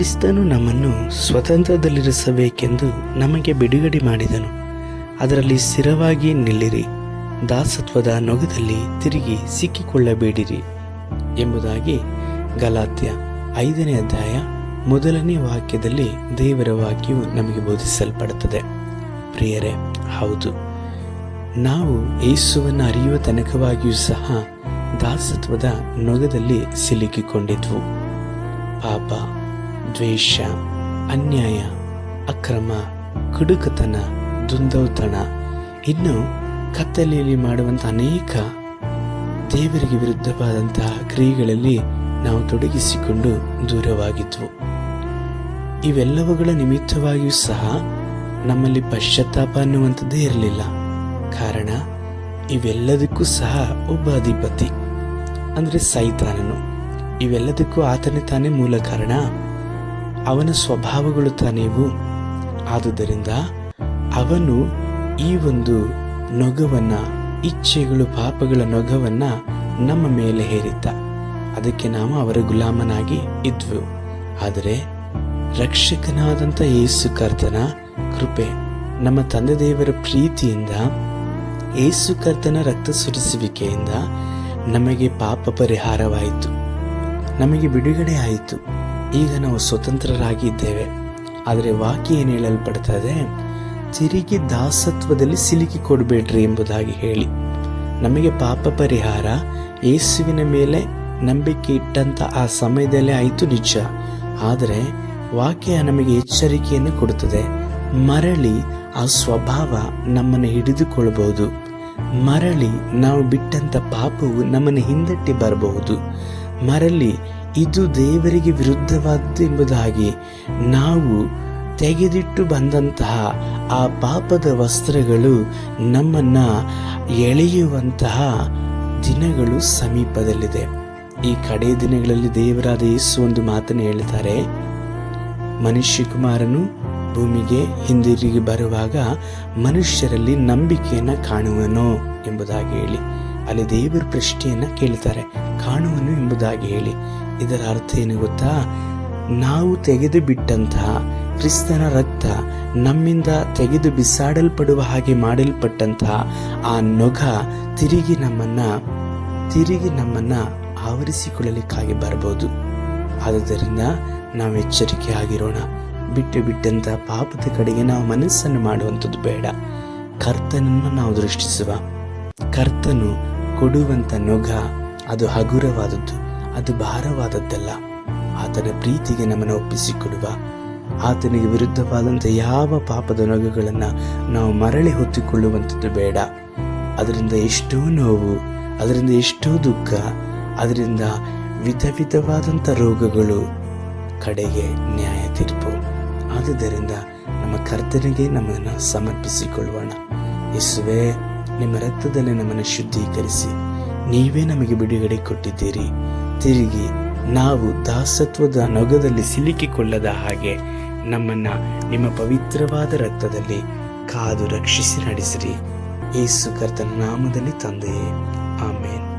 ಕ್ರಿಸ್ತನು ನಮ್ಮನ್ನು ಸ್ವತಂತ್ರದಲ್ಲಿರಿಸಬೇಕೆಂದು ನಮಗೆ ಬಿಡುಗಡೆ ಮಾಡಿದನು. ಅದರಲ್ಲಿ ಸ್ಥಿರವಾಗಿ ನಿಲ್ಲಿರಿ. ದಾಸತ್ವದ ನೊಗದಲ್ಲಿ ತಿರುಗಿ ಸಿಕ್ಕಿಕೊಳ್ಳಬೇಡಿರಿ ಎಂಬುದಾಗಿ ಗಲಾತ್ಯ ಐದನೇ ಅಧ್ಯಾಯ ಮೊದಲನೇ ವಾಕ್ಯದಲ್ಲಿ ದೇವರ ವಾಕ್ಯವು ನಮಗೆ ಬೋಧಿಸಲ್ಪಡುತ್ತದೆ. ಪ್ರಿಯರೇ, ಹೌದು. ನಾವು ಯೇಸುವನ್ನು ಅರಿಯುವ ತನಕವಾಗಿಯೂ ಸಹ ದಾಸತ್ವದ ನೊಗದಲ್ಲಿ ಸಿಲುಕಿಕೊಂಡಿದ್ವು. ಪಾಪ ದ್ವೇಷ, ಅನ್ಯಾಯ, ಅಕ್ರಮ, ಕುಡುಕತನ ದುಂದೌತಣ ಇನ್ನು ಕತ್ತಲೆಯಲ್ಲಿ ಮಾಡುವಂಥ ಅನೇಕ ದೇವರಿಗೆ ವಿರುದ್ಧವಾದಂತಹ ಕ್ರಿಯೆಗಳಲ್ಲಿ ನಾವು ತೊಡಗಿಸಿಕೊಂಡು ದೂರವಾಗಿದ್ವು. ಇವೆಲ್ಲವುಗಳ ನಿಮಿತ್ತವಾಗಿಯೂ ಸಹ ನಮ್ಮಲ್ಲಿ ಪಶ್ಚಾತ್ತಾಪ ಅನ್ನುವಂಥದ್ದೇ ಇರಲಿಲ್ಲ. ಕಾರಣ, ಇವೆಲ್ಲದಕ್ಕೂ ಸಹ ಒಬ್ಬ ಅಧಿಪತಿ, ಅಂದರೆ ಸೈತಾನನು. ಇವೆಲ್ಲದಕ್ಕೂ ಆತನೇ ತಾನೇ ಮೂಲ ಕಾರಣ. ಅವನ ಸ್ವಭಾವಗಳು ತಾನೇವು ಆದುದರಿಂದ ಅವನು ಈ ಒಂದು ನೊಗವನ್ನು, ಇಚ್ಛೆಗಳು, ಪಾಪಗಳ ನೊಗವನ್ನು ನಮ್ಮ ಮೇಲೆ ಹೇರಿದ್ದ ಅದಕ್ಕೆ ನಾವು ಅವರ ಗುಲಾಮನಾಗಿ ಇದ್ವು. ಆದರೆ ರಕ್ಷಕನಾದಂಥ ಯೇಸು ಕರ್ತನ ಕೃಪೆ ನಮ್ಮ ತಂದೆ ದೇವರ ಪ್ರೀತಿಯಿಂದ, ಯೇಸು ಕರ್ತನ ರಕ್ತ ಸುರಿಸುವಿಕೆಯಿಂದ ನಮಗೆ ಪಾಪ ಪರಿಹಾರವಾಯಿತು. ನಮಗೆ ಬಿಡುಗಡೆ ಆಯಿತು. ಈಗ ನಾವು ಸ್ವತಂತ್ರರಾಗಿದ್ದೇವೆ. ಆದರೆ ವಾಕ್ಯ ಏನು ಹೇಳಲ್ಪಡ್ತದೆ ತಿರುಗಿ ದಾಸತ್ವದಲ್ಲಿ ಸಿಲುಕಿ ಕೊಡಬೇಡ್ರಿ ಎಂಬುದಾಗಿ ಹೇಳಿ. ನಮಗೆ ಪಾಪ ಪರಿಹಾರ, ಯೇಸುವಿನ ಮೇಲೆ ನಂಬಿಕೆ ಇಟ್ಟಂಥ ಆ ಸಮಯದಲ್ಲೇ ಆಯಿತು ನಿಜ. ಆದರೆ ವಾಕ್ಯ ನಮಗೆ ಎಚ್ಚರಿಕೆಯನ್ನು ಕೊಡುತ್ತದೆ. ಮರಳಿ ಆ ಸ್ವಭಾವ ನಮ್ಮನ್ನು ಹಿಡಿದುಕೊಳ್ಳಬಹುದು ಮರಳಿ ನಾವು ಬಿಟ್ಟಂಥ ಪಾಪವು ನಮ್ಮನ್ನು ಹಿಂದಟ್ಟಿ ಬರಬಹುದು. ಮರಳಿ ಇದು ದೇವರಿಗೆ ವಿರುದ್ಧವಾದ್ದು ಎಂಬುದಾಗಿ ನಾವು ತೆಗೆದಿಟ್ಟು ಬಂದಂತಹ ಆ ಪಾಪದ ವಸ್ತ್ರಗಳು ನಮ್ಮನ್ನ ಎಳೆಯುವಂತಹ ದಿನಗಳು ಸಮೀಪದಲ್ಲಿದೆ. ಈ ಕಡೆ ದಿನಗಳಲ್ಲಿ ದೇವರಾದ ಯೇಸು ಒಂದು ಮಾತನ್ನು ಹೇಳ್ತಾರೆ. ಮನುಷ್ಯ ಕುಮಾರನು ಭೂಮಿಗೆ ಹಿಂದಿರುಗಿ ಬರುವಾಗ ಮನುಷ್ಯರಲ್ಲಿ ನಂಬಿಕೆಯನ್ನ ಕಾಣುವನೋ ಎಂಬುದಾಗಿ ಹೇಳಿ. ಅಲ್ಲಿ ದೇವರ ಪ್ರಶ್ನೆಯನ್ನ ಕೇಳ್ತಾರೆ. ಕಾಣುವನು ಎಂಬುದಾಗಿ ಹೇಳಿ. ಇದರ ಅರ್ಥ ಏನು ಗೊತ್ತಾ? ನಾವು ತೆಗೆದು ಬಿಟ್ಟಂತಹ ಕ್ರಿಸ್ತನ ರಕ್ತ ನಮ್ಮಿಂದ ತೆಗೆದು ಬಿಸಾಡಲ್ಪಡುವ ಹಾಗೆ ಮಾಡಲ್ಪಟ್ಟಂತಹ ಆ ನೊಗ ತಿರುಗಿ ನಮ್ಮನ್ನ ತಿರುಗಿ ನಮ್ಮನ್ನ ಆವರಿಸಿಕೊಳ್ಳಲಿಕ್ಕಾಗಿ ಬರಬಹುದು. ಆದುದರಿಂದ ನಾವು ಎಚ್ಚರಿಕೆ ಆಗಿರೋಣ. ಬಿಟ್ಟು ಬಿಟ್ಟಂಥ ಪಾಪದ ಕಡೆಗೆ ನಾವು ಮನಸ್ಸನ್ನು ಮಾಡುವಂಥದ್ದು ಬೇಡ. ಕರ್ತನನ್ನು ನಾವು ದೃಷ್ಟಿಸುವ. ಕರ್ತನು ಕೊಡುವಂತ ನೊಗ ಅದು ಹಗುರವಾದದ್ದು. ಅದು ಭಾರವಾದದ್ದಲ್ಲ. ಆತನ ಪ್ರೀತಿಗೆ ನಮ್ಮನ್ನು ಒಪ್ಪಿಸಿಕೊಡುವ. ಆತನಿಗೆ ವಿರುದ್ಧವಾದಂಥ ಯಾವ ಪಾಪದ ನೊಗಗಳನ್ನು ನಾವು ಮರಳಿ ಹೊತ್ತಿಕೊಳ್ಳುವಂಥದ್ದು ಬೇಡ. ಅದರಿಂದ ಎಷ್ಟೋ ನೋವು, ಅದರಿಂದ ಎಷ್ಟೋ ದುಃಖ, ಅದರಿಂದ ವಿಧ ವಿಧವಾದಂಥ ರೋಗಗಳು ಕಡೆಗೆ ನ್ಯಾಯ ತೀರ್ಪು. ಆದುದರಿಂದ ನಮ್ಮ ಕರ್ತನಿಗೆ ನಮ್ಮನ್ನು ಸಮರ್ಪಿಸಿಕೊಳ್ಳೋಣ. ಯೇಸುವೆ, ನಿಮ್ಮ ರಕ್ತದಲ್ಲಿ ನಮ್ಮನ್ನು ಶುದ್ಧೀಕರಿಸಿ. ನೀವೇ ನಮಗೆ ಬಿಡುಗಡೆ ಕೊಟ್ಟಿದ್ದೀರಿ. ತಿರುಗಿ ನಾವು ದಾಸತ್ವದ ನೊಗದಲ್ಲಿ ಸಿಲುಕಿಕೊಳ್ಳದ ಹಾಗೆ ನಮ್ಮನ್ನ ನಿಮ್ಮ ಪವಿತ್ರವಾದ ರಕ್ತದಲ್ಲಿ ಕಾದು ರಕ್ಷಿಸಿ ನಡೆಸಿರಿ. ಯೇಸು ಕರ್ತನ ನಾಮದಲ್ಲಿ ತಂದೆಯೇ. ಆಮೇನ್.